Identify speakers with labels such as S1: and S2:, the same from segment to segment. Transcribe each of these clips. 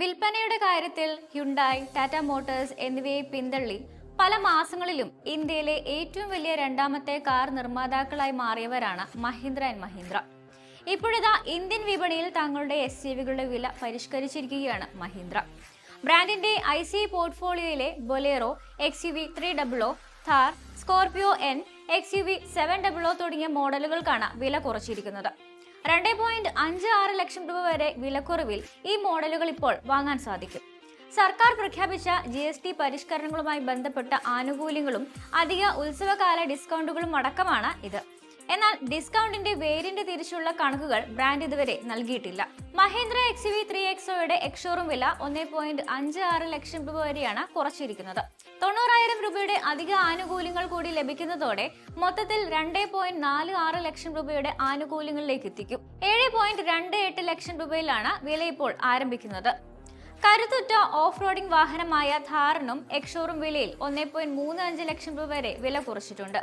S1: വിൽപ്പനയുടെ കാര്യത്തിൽ Hyundai Tata Motors എന്നിവയെ പിന്തള്ളി പല മാസങ്ങളിലും ഇന്ത്യയിലെ ഏറ്റവും വലിയ രണ്ടാമത്തെ കാർ നിർമ്മാതാക്കളായി മാറിയവരാണ് മഹീന്ദ്ര ആൻഡ് മഹീന്ദ്ര. ഇപ്പോഴിതാ ഇന്ത്യൻ വിപണിയിൽ തങ്ങളുടെ എസ് യു വികളുടെ വില പരിഷ്കരിച്ചിരിക്കുകയാണ് മഹീന്ദ്ര. ബ്രാൻഡിന്റെ I C പോർട്ട്ഫോളിയോയിലെ Bolero X U V three double O Thar Scorpio N X U V seven double O തുടങ്ങിയ മോഡലുകൾക്കാണ് വില കുറച്ചിരിക്കുന്നത്. രണ്ട് പോയിന്റ് അഞ്ച് ആറ് ലക്ഷം രൂപ വരെ വിലക്കുറവിൽ ഈ മോഡലുകൾ ഇപ്പോൾ വാങ്ങാൻ സാധിക്കും. സർക്കാർ പ്രഖ്യാപിച്ച ജി എസ് ടി പരിഷ്കരണങ്ങളുമായി ബന്ധപ്പെട്ട ആനുകൂല്യങ്ങളും അധിക ഉത്സവകാല ഡിസ്കൗണ്ടുകളും അടക്കമാണ് ഇത്. എന്നാൽ ഡിസ്കൗണ്ടിന്റെ വേരിയന്റ് തിരിച്ചുള്ള കണക്കുകൾ ബ്രാൻഡ് ഇതുവരെ നൽകിയിട്ടില്ല. മഹേന്ദ്ര എക്സ് വി ത്രീ എക്സോയുടെ എക്സോറും വില ഒന്നേ പോയിന്റ് അഞ്ച് ആറ് ലക്ഷം രൂപ വരെയാണ് കുറച്ചിരിക്കുന്നത്. തൊണ്ണൂറായിരം രൂപയുടെ അധിക ആനുകൂല്യങ്ങൾ കൂടി ലഭിക്കുന്നതോടെ മൊത്തത്തിൽ രണ്ട് പോയിന്റ് നാല് ആറ് ലക്ഷം രൂപയുടെ ആനുകൂല്യങ്ങളിലേക്ക് എത്തിക്കും. ഏഴ് പോയിന്റ് രണ്ട് എട്ട് ലക്ഷം രൂപയിലാണ് വില ഇപ്പോൾ ആരംഭിക്കുന്നത്. കരുത്തുറ്റ ഓഫ് റോഡിംഗ് വാഹനമായ ഥാറിനും എക്സോറും വിലയിൽ ഒന്നേ പോയിന്റ് മൂന്ന് അഞ്ച് ലക്ഷം രൂപ വരെ വില കുറച്ചിട്ടുണ്ട്.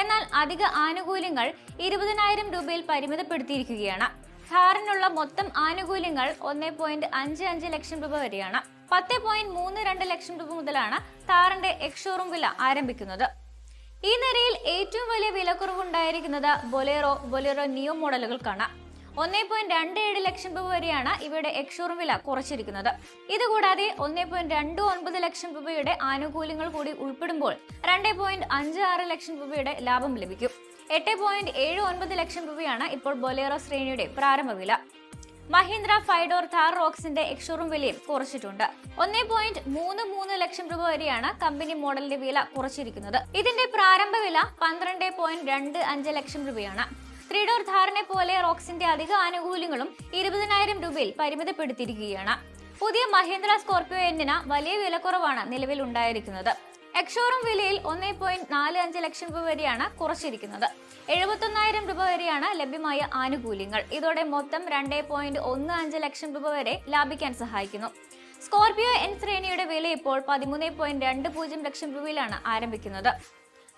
S1: എന്നാൽ അധിക ആനുകൂല്യങ്ങൾ ഇരുപതിനായിരം രൂപയിൽ പരിമിതപ്പെടുത്തിയിരിക്കുകയാണ്. ഥാറിനുള്ള മൊത്തം ആനുകൂല്യങ്ങൾ ഒന്നേ പോയിന്റ് അഞ്ച് അഞ്ച് ലക്ഷം രൂപ വരെയാണ്. പത്ത് പോയിന്റ് മൂന്ന് രണ്ട് ലക്ഷം രൂപ മുതലാണ് ഥാറിന്റെ എക്സോറും വില ആരംഭിക്കുന്നത്. ഈ നിരയിൽ ഏറ്റവും വലിയ വിലക്കുറവുണ്ടായിരിക്കുന്നത് ബൊലേറോ ബൊലേറോ നിയോ മോഡലുകൾക്കാണ്. ഒന്നേ പോയിന്റ് രണ്ട് ഏഴ് ലക്ഷം രൂപ വരെയാണ് ഇവയുടെ എക്ഷോറും വില കുറച്ചിരിക്കുന്നത്. ഇതുകൂടാതെ ഒന്നേ പോയിന്റ് രണ്ട് ഒൻപത് ലക്ഷം രൂപയുടെ ആനുകൂല്യങ്ങൾ കൂടി ഉൾപ്പെടുമ്പോൾ രണ്ട് പോയിന്റ് അഞ്ച് ആറ് ലക്ഷം രൂപയുടെ ലാഭം ലഭിക്കും. എട്ട് പോയിന്റ് ഏഴ് ഒൻപത് ലക്ഷം രൂപയാണ് ഇപ്പോൾ ബൊലേറോ ശ്രേണിയുടെ പ്രാരംഭ വില. മഹീന്ദ്ര ഫൈഡോർ താർ റോക്സിന്റെ എക്ഷോറും വിലയും കുറച്ചിട്ടുണ്ട്. ഒന്നേ പോയിന്റ് മൂന്ന് മൂന്ന് ലക്ഷം രൂപ വരെയാണ് കമ്പനി മോഡലിന്റെ വില കുറച്ചിരിക്കുന്നത്. ഇതിന്റെ പ്രാരംഭ വില പന്ത്രണ്ട് പോയിന്റ് രണ്ട് അഞ്ച് ലക്ഷം രൂപയാണ്. ത്രീ ധാറിനെ പോലെ റോക്സിന്റെ അധിക ആനുകൂല്യങ്ങളും ഇരുപതിനായിരം രൂപയിൽ പരിമിതപ്പെടുത്തിയിരിക്കുകയാണ്. പുതിയ മഹീന്ദ്ര സ്കോർപിയോ എന്നിന് വലിയ വിലക്കുറവാണ് നിലവിൽ ഉണ്ടായിരിക്കുന്നത്. എക്സോറും വിലയിൽ ഒന്നേ പോയിന്റ് നാല് അഞ്ച് ലക്ഷം രൂപ വരെയാണ് കുറച്ചിരിക്കുന്നത്. എഴുപത്തൊന്നായിരം രൂപ വരെയാണ് ലഭ്യമായ ആനുകൂല്യങ്ങൾ. ഇതോടെ മൊത്തം രണ്ടേ പോയിന്റ് ഒന്ന് അഞ്ച് ലക്ഷം രൂപ വരെ ലാഭിക്കാൻ സഹായിക്കുന്നു. സ്കോർപിയോ എൻ ശ്രേണിയുടെ വില ഇപ്പോൾ പതിമൂന്ന് പോയിന്റ് രണ്ട് പൂജ്യം ലക്ഷം രൂപയിലാണ് ആരംഭിക്കുന്നത്.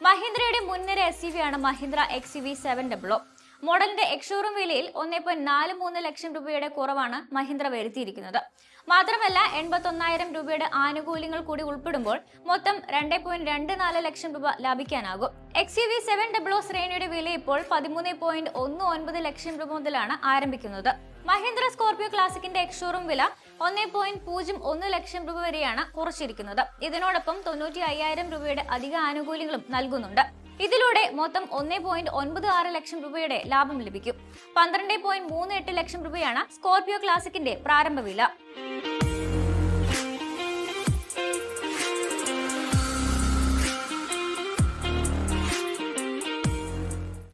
S1: മഹീന്ദ്രയുടെ മുൻനിര എസ് യു ആണ് Mahindra X U V seven double O മോഡലിന്റെ എക്ഷോറൂം വിലയിൽ ഒന്നേ പോയിന്റ് നാല് മൂന്ന് ലക്ഷം രൂപയുടെ കുറവാണ് മഹീന്ദ്ര വരുത്തിയിരിക്കുന്നത്. മാത്രമല്ല എൺപത്തൊന്നായിരം രൂപയുടെ ആനുകൂല്യങ്ങൾ കൂടി ഉൾപ്പെടുമ്പോൾ മൊത്തം രണ്ട് പോയിന്റ് രണ്ട് നാല് ലക്ഷം രൂപ ലാഭിക്കാനാകും. X U V seven W ശ്രേണിയുടെ വില ഇപ്പോൾ പതിമൂന്ന് പോയിന്റ് ഒന്ന് ഒൻപത് ലക്ഷം രൂപ മുതലാണ് ആരംഭിക്കുന്നത്. മഹീന്ദ്ര സ്കോർപിയോ ക്ലാസിക്കിന്റെ എക്ഷോറും വില ഒന്നേ പോയിന്റ് പൂജ്യം ഒന്ന് ലക്ഷം രൂപ വരെയാണ് കുറച്ചിരിക്കുന്നത്. ഇതിനോടൊപ്പം തൊണ്ണൂറ്റി അയ്യായിരം രൂപയുടെ അധിക ആനുകൂല്യങ്ങളും നൽകുന്നുണ്ട്. ഇതിലൂടെ മൊത്തം ഒന്നേ പോയിന്റ് ഒൻപത് ആറ് ലക്ഷം രൂപയുടെ ലാഭം ലഭിക്കും. പന്ത്രണ്ട് പോയിന്റ് മൂന്ന് എട്ട് ലക്ഷം രൂപയാണ് സ്കോർപിയോ ക്ലാസിക്കിന്റെ പ്രാരംഭ വില